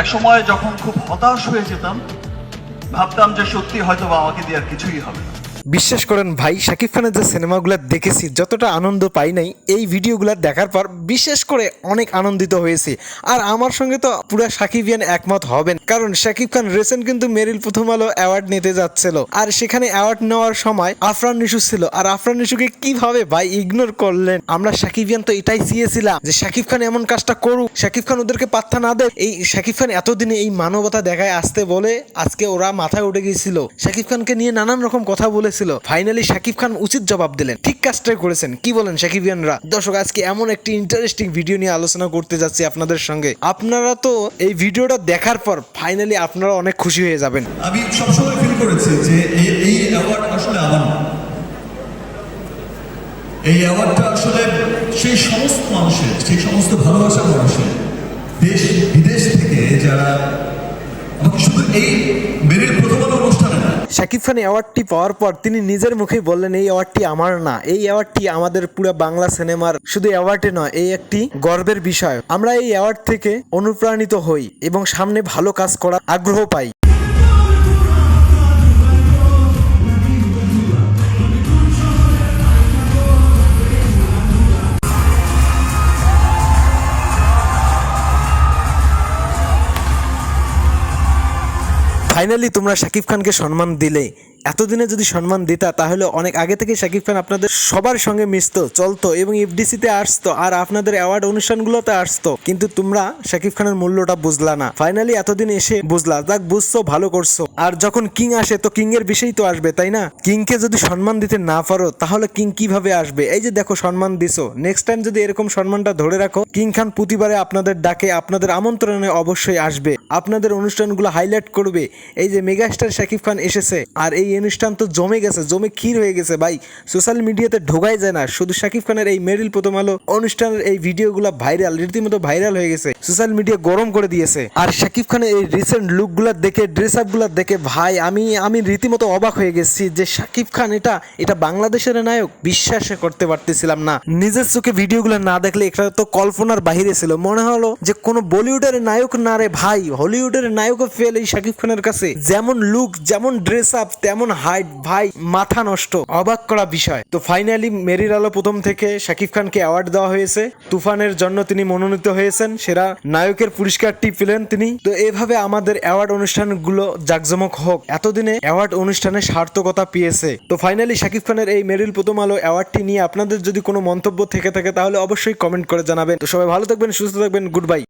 এক সময় যখন খুব হতাশ হয়ে যেতাম, ভাবতাম যে সত্যি হয়তো বা আমাকে দিয়ে আর কিছুই হবে না। বিশ্বাস করেন ভাই, শাকিব খানের যে সিনেমাগুলো দেখেছি, যতটা আনন্দ পাই নাই, এই ভিডিওগুলো দেখার পর বিশেষ করে অনেক আনন্দিত হয়েছি। আর আমার সঙ্গে তো পুরো সাকিবিয়ান একমত হবেন, কারণ শাকিব খান রিসেন্ট কিন্তু মেরিল প্রথম আলো অ্যাওয়ার্ড নিতে যাচ্ছিল। আর সেখানে অ্যাওয়ার্ড নেওয়ার সময় আফরান নিশু ছিল। আর আফরান নিশুকে কীভাবে ভাই ইগনোর করলেন? আমরা সাকিবিয়ান তো এটাই চেয়েছিলাম যে শাকিব খান এমন কাজটা করুক, শাকিব খান ওদেরকে পাত্তা না দেয়। এই শাকিব খান এতদিনে এই মানবতা দেখায় আসতে বলে আজকে ওরা মাথায় উঠে গিয়েছিল শাকিব খানকে নিয়ে নানান রকম কথা বলেছিল ফাইনালি শাকিব খান উচিত জবাব দিলেন। ঠিক কাজটাই করেছেন। কি বলেন শাকিবিয়ানরা দর্শক, আজকে এমন একটি ইন্টারেস্টিং ভিডিও নিয়ে আলোচনা করতে যাচ্ছি আপনাদের সঙ্গে। আপনারা তো এই ভিডিওটা দেখার পর ফাইনালি আপনারা অনেক খুশি হয়ে যাবেন। আমি সবসময় ফিল করেছি যে এই- এই অ্যাওয়ার্ড আসলে আমার এই অ্যাওয়ার্ডটা আসলে সেই সমস্ত মানুষের, সেই সমস্ত ভালোবাসার মানুষের, দেশ, বিদেশ থেকে যারা আমাকে শুধু এই মেরিল প্রথম আলো শাকিব খান অ্যাওয়ার্ডটি পাওয়ার পর তিনি নিজের মুখেই বললেন, এই অ্যাওয়ার্ডটি আমার না। এই অ্যাওয়ার্ডটি আমাদের পুরো বাংলা সিনেমার শুধু অ্যাওয়ার্ডে নয়, এই একটি গর্বের বিষয়। আমরা এই অ্যাওয়ার্ড থেকে অনুপ্রাণিত হই এবং সামনে ভালো কাজ করার আগ্রহ পাই। ফাইনালি তোমরা শাকিব খানকে সম্মান দিলে এতদিনে যদি সম্মান দিতা, তাহলে অনেক আগে থেকে শাকিব খান আপনাদের সবার সঙ্গে মিশতো, চলতো এবং এফডিসিতে আসতো আর আপনাদের অ্যাওয়ার্ড অনুষ্ঠানগুলোতে আসতো। কিন্তু তোমরা শাকিব খানের মূল্যটা বুঝলা না। ফাইনালি এতদিন এসে বুঝলা, যাক বুঝছ, ভালো করছ। আর যখন কিং আসে, তো কিং এর বিষয় তো আসবে, তাই না? কিংকে যদি সম্মান দিতে না পারো, তাহলে কিং কীভাবে আসবে? এই যে দেখো, সম্মান দিছো। নেক্সট টাইম যদি এরকম সম্মানটা ধরে রাখো কিং খান প্রতিবারে আপনাদের ডাকে, আপনাদের আমন্ত্রণে অবশ্যই আসবে। আপনাদের অনুষ্ঠানগুলো হাইলাইট করবে। এই যে মেগাস্টার শাকিব খান এসেছে, আর এই অনুষ্ঠান তো জমে গেছে, জমে ক্ষীর হয়ে গেছে ভাই। সোশ্যাল মিডিয়াতে ঢোকাই যায় না। শুধু শাকিব খানের এই মেরিল প্রথম আলো অনুষ্ঠানের এই ভিডিওগুলো ভাইরাল রীতিমতো ভাইরাল হয়ে গেছে। সোশ্যাল মিডিয়া গরম করে দিয়েছে। আর শাকিব খানের এই রিসেন্ট লুকগুলো দেখে ড্রেস আপগুলো দেখে, ভাই, আমি আমি রীতিমতো অবাক হয়ে গেছি যে শাকিব খান এটা এটা বাংলাদেশের নায়ক। বিশ্বাস করতে পারতেছিলাম না। নিজের চোখে ভিডিওগুলো না দেখলে এটা তো কল্পনার বাহিরে ছিল। মনে হলো যে কোনো বলিউডের নায়ক না রে ভাই, হলিউডের নায়কও ফেল এই শাকিব খানের কাছে। যেমন লুক যেমন ড্রেস আপ তেমন হাইট, ভাই, মাথা নষ্ট, অবাক করা বিষয়। তো ফাইনালি মেরির আলো প্রথম থেকে শাকিব খানকে অ্যাওয়ার্ড দেওয়া হয়েছে। তুফানের জন্য তিনি মনোনীত হয়েছেন সেরা নায়কের পুরস্কারটি পেলেন তিনি। তো এভাবে আমাদের অ্যাওয়ার্ড অনুষ্ঠানগুলো জাকজমক হোক, এতদিনে অ্যাওয়ার্ড অনুষ্ঠানে সার্থকতা পেয়েছে। তো ফাইনালি শাকিব খানের এই মেরিল প্রথম আলো অ্যাওয়ার্ডটি নিয়ে আপনাদের যদি কোনো মন্তব্য থেকে থাকে, তাহলে অবশ্যই কমেন্ট করে জানাবেন। তো সবাই ভালো থাকবেন, সুস্থ থাকবেন গুড বাই